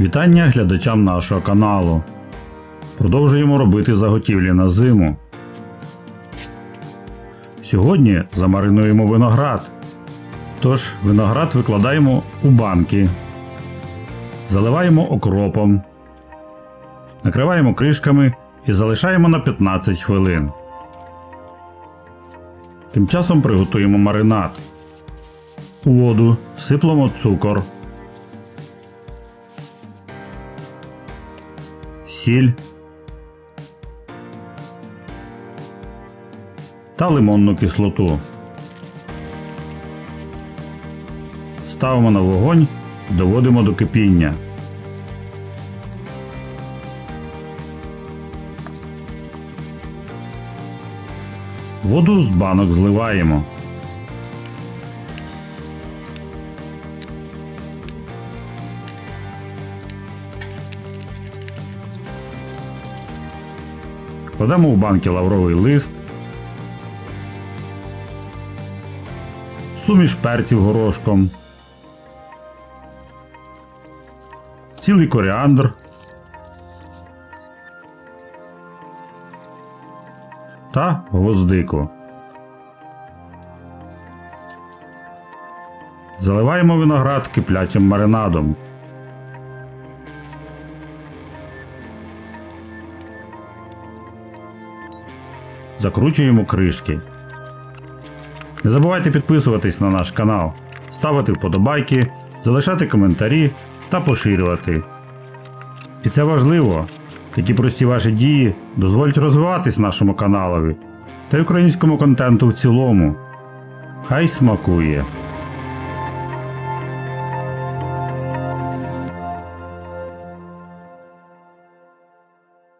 Вітання глядачам нашого каналу. Продовжуємо робити заготівлі на зиму. Сьогодні замаринуємо виноград. Тож виноград викладаємо у банки. Заливаємо окропом. Накриваємо кришками і залишаємо на 15 хвилин. Тим часом приготуємо маринад. У воду сиплемо цукор. Сіль та лимонну кислоту. Ставимо на вогонь, доводимо до кипіння. Воду з банок зливаємо. Кладемо в банки лавровий лист, суміш перців горошком, цілий коріандр та гвоздику. Заливаємо виноград киплячим маринадом. Закручуємо кришки. Не забувайте підписуватись на наш канал, ставити вподобайки, залишати коментарі та поширювати. І це важливо. Такі прості ваші дії дозволять розвиватись нашому каналові та й українському контенту в цілому. Хай смакує!